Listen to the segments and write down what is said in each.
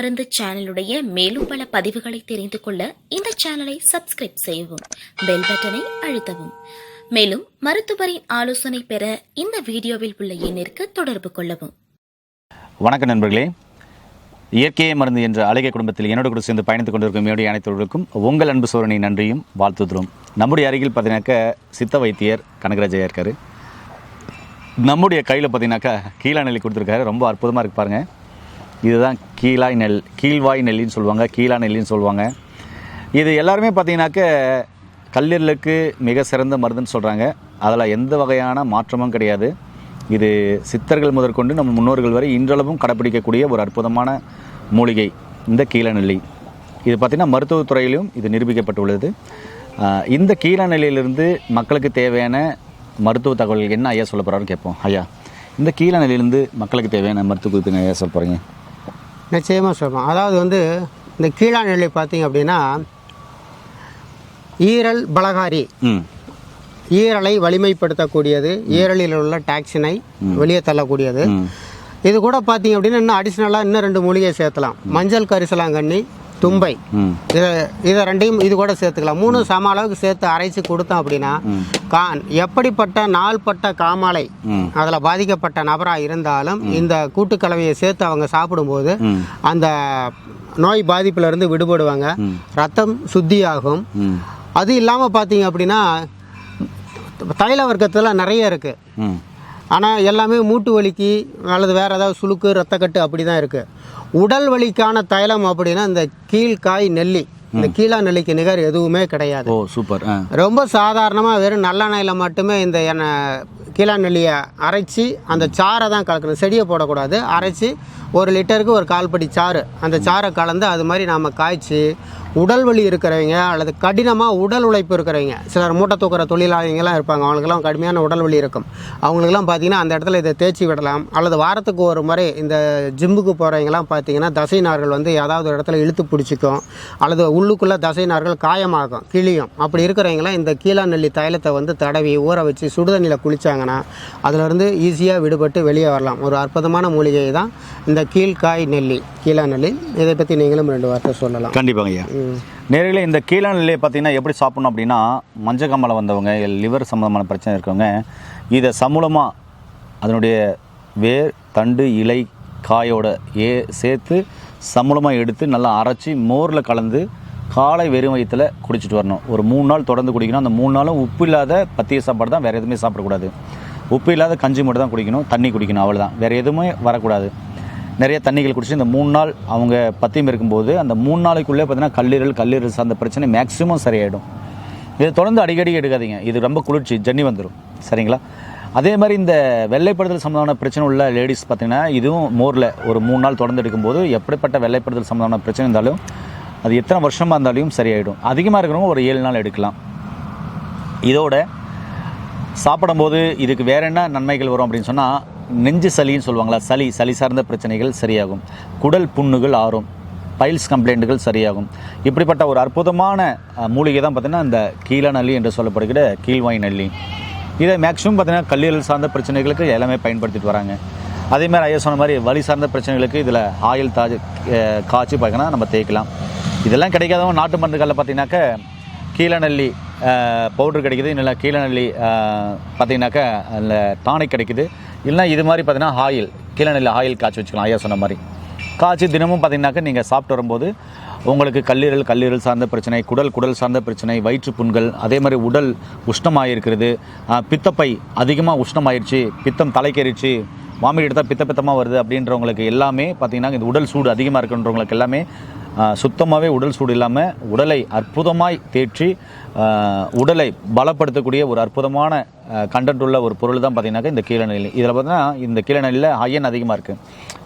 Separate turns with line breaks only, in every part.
மருந்து சேனலுடைய மேலும் பல பதிவுகளை தெரிந்து கொள்ள இந்த சேனலை சப்ஸ்கிரைப் செய்யவும் பெல் பட்டனை அழுத்தவும். மேலும் மருத்துவரின் ஆலோசனை பெற இந்த வீடியோவில் உள்ள எண்ணிற்கு தொடர்பு கொள்ளவும்.
வணக்கம் நண்பர்களே. இயற்கையை மருந்து என்ற அழகிய குடும்பத்தில் என்னோட கூட சேர்ந்து பயணித்துக் கொண்டிருக்கும் என்னுடைய அனைத்தவர்களுக்கும் உங்கள் அன்பு சோழனை நன்றியும் வாழ்த்துகிறோம் நம்முடைய அருகில் பார்த்தீங்கன்னாக்கா சித்த வைத்தியர் கனகராஜையா இருக்கார். நம்முடைய கையில் பார்த்தீங்கன்னாக்கா கீழா நெல்லி கொடுத்துருக்காரு. ரொம்ப அற்புதமாக இருக்கு பாருங்கள் இதுதான் கீழாய் நெல் கீழ்வாய் நெல்லின்னு சொல்லுவாங்க கீழா நெல்லின்னு சொல்லுவாங்க. இது எல்லாருமே பார்த்தீங்கன்னாக்க கல்லீரலுக்கு மிக சிறந்த மருந்துன்னு சொல்கிறாங்க அதில் எந்த வகையான மாற்றமும் கிடையாது. இது சித்தர்கள் முதற்கொண்டு நம்ம முன்னோர்கள் வரை இன்றளவும் கடைப்பிடிக்கக்கூடிய ஒரு அற்புதமான மூலிகை இந்த கீழநெல்லி இது பார்த்திங்கன்னா மருத்துவத்துறையிலும் இது நிரூபிக்கப்பட்டுள்ளது. இந்த கீழநெல்லியிலிருந்து மக்களுக்கு தேவையான மருத்துவ தகவல்கள் என்ன ஐயா சொல்ல போகிறாருன்னு கேட்போம். ஐயா இந்த கீழநெல்லியிலிருந்து மக்களுக்கு தேவையான மருத்துவ குறிப்பு ஐயா சொல்ல போகிறீங்க
நிச்சயமாக சொல்லுவோம் அதாவது வந்து இந்த கீழா நெல்லை பார்த்தீங்க அப்படின்னா ஈரல் பலகாரி. ஈரலை வலிமைப்படுத்தக்கூடியது ஈரலில் உள்ள டாக்ஸினை வெளியே தள்ளக்கூடியது. இது கூட பார்த்தீங்க அப்படின்னா இன்னும் அடிஷ்னலாக இன்னும் ரெண்டு மூலிகை சேர்த்தலாம். மஞ்சள் கரிசலாங்கண்ணி தும்பை. இதை இதை ரெண்டையும் இது கூட சேர்த்துக்கலாம். மூணு சம அளவுக்கு சேர்த்து அரைச்சு கொடுத்தோம் அப்படின்னா கா எப்படிப்பட்ட நாள்பட்ட காமாலை அதில் பாதிக்கப்பட்ட நபராக இருந்தாலும் இந்த கூட்டுக்கலவையை சேர்த்து அவங்க சாப்பிடும்போது அந்த நோய் பாதிப்புல இருந்து விடுபடுவாங்க ரத்தம் சுத்தியாகும். அது இல்லாமல் பார்த்தீங்க அப்படின்னா தைல வர்க்கத்தில் நிறைய இருக்குது ஆனால் எல்லாமே மூட்டு வலிக்கு அல்லது வேறு ஏதாவது சுளுக்கு ரத்தக்கட்டு அப்படி தான் இருக்குது உடல் வலிக்கான தைலம் அப்படின்னா இந்த கீழ்காய் நெல்லி. இந்த கீழா நெல்லிக்கு நிகர் எதுவுமே கிடையாது.
Oh super.
ரொம்ப சாதாரணமாக வெறும் நல்லெண்ணெயில் மட்டுமே இந்த எண்ணெய் கீழா நெல்லியை அரைச்சி அந்த சாறை தான் கலக்கணும். செடியை போடக்கூடாது. அரைச்சி ஒரு லிட்டருக்கு ஒரு கால்படி சாறு. அந்த சாறை கலந்து அது மாதிரி நாம் காய்ச்சி உடல் வலி இருக்கிறவங்க அல்லது கடினமாக உடல் உழைப்பு இருக்கிறவங்க சிலர் மூட்டை தூக்குற தொழிலாளிங்கெல்லாம் இருப்பாங்க. அவங்களுக்கெல்லாம் கடுமையான உடல் வலி இருக்கும். அவங்களுக்கெல்லாம் பார்த்தீங்கன்னா அந்த இடத்துல இதை தேய்ச்சி விடலாம். அல்லது வாரத்துக்கு ஒரு முறை இந்த ஜிம்முக்கு போகிறவங்கலாம் பார்த்தீங்கன்னா தசை நார்கள் வந்து ஏதாவது இடத்துல இழுத்து பிடிச்சிக்கும். அல்லது உள்ளுக்குள்ளே தசை நார்கள் காயமாகும் கிளியும் அப்படி இருக்கிறவங்களாம் இந்த கீழா நெல்லி தைலத்தை வந்து தடவி ஊற வச்சு சுடுதண்ணியில் குளிச்சாங்கன்னா அதிலிருந்து ஈஸியாக விடுபட்டு வெளியே வரலாம். ஒரு அற்புதமான மூலிகை தான் இந்த கீழ்காய் நெல்லி கீழா நெல்லி. இதை பற்றி நீங்களும் ரெண்டு வார்த்தை சொல்லலாம்.
கண்டிப்பாங்க ஐயா. நேரில் இந்த கீழநிலையை பார்த்தீங்கன்னா எப்படி சாப்பிடணும் அப்படின்னா மஞ்சள் கம்மலை வந்தவங்க லிவர் சம்மந்தமான பிரச்சனை இருக்கவங்க இதை சமூலமாக அதனுடைய வேர் தண்டு இலை காயோட ஏ சேர்த்து சமூலமாக எடுத்து நல்லா அரைச்சி மோரில் கலந்து காலை வெறும் வயிற்றுல குடிச்சிட்டு வரணும். ஒரு மூணு நாள் தொடர்ந்து குடிக்கணும். அந்த மூணு நாளும் உப்பு இல்லாத பத்திய சாப்பாடு தான் வேறு எதுவுமே சாப்பிடக்கூடாது. உப்பு இல்லாத கஞ்சி மட்டும் தான் குடிக்கணும். தண்ணி குடிக்கணும் அவ்வளோதான் வேறு எதுவுமே வரக்கூடாது. நிறைய தண்ணிகள் குடிச்சு இந்த மூணு நாள் அவங்க பத்தியம் இருக்கும்போது அந்த மூணு நாளைக்குள்ளே பார்த்தீங்கன்னா கல்லீரல் கல்லீரல் சார்ந்த பிரச்சனை மேக்ஸிமம் சரியாயிடும். இதை தொடர்ந்து அடிக்கடி எடுக்காதீங்க. இது ரொம்ப குளிர்ச்சி ஜன்னி வந்துடும் சரிங்களா? அதே மாதிரி இந்த வெள்ளைப்படுதல் சம்பந்தமான பிரச்சனை உள்ள லேடிஸ் பார்த்தீங்கன்னா இதுவும் மோரில் ஒரு மூணு நாள் தொடர்ந்து எடுக்கும்போது எப்படிப்பட்ட வெள்ளைப்படுதல் சம்பந்தமான பிரச்சனை இருந்தாலும் அது எத்தனை வருஷமாக இருந்தாலும் சரியாயிடும். அதிகமாக இருக்கிறவங்க ஒரு ஏழு நாள் எடுக்கலாம். இதோட சாப்பிடும்போது இதுக்கு வேற என்ன நன்மைகள் வரும் அப்படின்னு சொன்னால் நெஞ்சு சளின்னு சொல்லுவாங்களா? சளி சளி சார்ந்த பிரச்சனைகள் சரியாகும். குடல் புண்ணுகள் ஆறும். பைல்ஸ் கம்ப்ளைண்ட்டுகள் சரியாகும். இப்படிப்பட்ட ஒரு அற்புதமான மூலிகை தான் பார்த்திங்கன்னா இந்த கீழநல்லி என்று சொல்லப்படுகிற கீழ்வாய் நல்லி. இதை மேக்ஸிமம் பார்த்திங்கன்னா கல்லீரல் சார்ந்த பிரச்சனைகளுக்கு எல்லாமே பயன்படுத்திட்டு வராங்க. அதே மாதிரி ஐயா சொன்ன மாதிரி வலி சார்ந்த பிரச்சனைகளுக்கு இதில் ஆயில் தாஜ் காய்ச்சி பார்க்கணும் நம்ம தேய்க்கலாம். இதெல்லாம் கிடைக்காதவங்க நாட்டு மருந்துகளில் பார்த்தீங்கன்னாக்க கீழநெல்லி பவுடர் கிடைக்குது. இல்லை கீழநெல்லி பார்த்திங்கனாக்கா பார்த்தீங்கன்னாக்கா அதில் டானிக் கிடைக்குது. இல்லைனா இது மாதிரி பார்த்தீங்கன்னா ஆயில் கீழநெல்லி ஆயில் காய்ச்சி வச்சுக்கலாம். ஐயா சொன்ன மாதிரி. காய்ச்சி தினமும் பார்த்தீங்கன்னாக்க நீங்கள் சாப்பிட்டு வரும்போது உங்களுக்கு கல்லீரல் கல்லீரல் சார்ந்த பிரச்சனை குடல் குடல் சார்ந்த பிரச்சனை வயிற்று புண்கள் அதே மாதிரி உடல் உஷ்ணமாக இருக்கிறது பித்தப்பை அதிகமாக உஷ்ணமாயிருச்சு பித்தம் தலைக்கேறிச்சு வாமிட் எடுத்தால் பித்த பித்தமாக வருது அப்படின்றவங்களுக்கு எல்லாமே பார்த்தீங்கன்னா இந்த உடல் சூடு அதிகமாக இருக்குன்றவங்களுக்கு எல்லாமே சுத்தமாகவே உடல் சூடு இல்லாமல் உடலை அற்புதமாய் தேற்றி உடலை பலப்படுத்தக்கூடிய ஒரு அற்புதமான கண்டென்ட் உள்ள ஒரு பொருள் தான் பார்த்திங்கனாக்கா இந்த கீழநிலை இதில் பார்த்தீங்கன்னா இந்த கீழநிலையில் அயன் அதிகமாக இருக்குது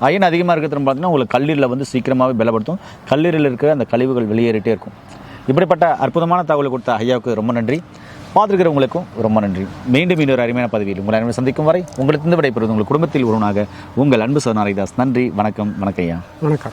அயன் அதிகமாக இருக்கிறது பார்த்தீங்கன்னா உங்களுக்கு கல்லீரில் வந்து சீக்கிரமாகவே பலப்படுத்தும். கல்லீரில் இருக்கிற அந்த கழிவுகள் வெளியேறிட்டே இருக்கும். இப்படிப்பட்ட அற்புதமான தகவல் கொடுத்த ஐயாவுக்கு ரொம்ப நன்றி. பார்த்துருக்கிறவங்களுக்கும் ரொம்ப நன்றி. மீண்டும் இன்னொரு அருமையான பதவியில் உங்களை அனைவரும் சந்திக்கும் வரை உங்களுக்கு இந்த விடைபெறுவது உங்கள் குடும்பத்தில் ஒருவனாக உங்கள் அன்பு சோனாரிதாஸ் நன்றி வணக்கம் வணக்கம் ஐயா.
வணக்கம்.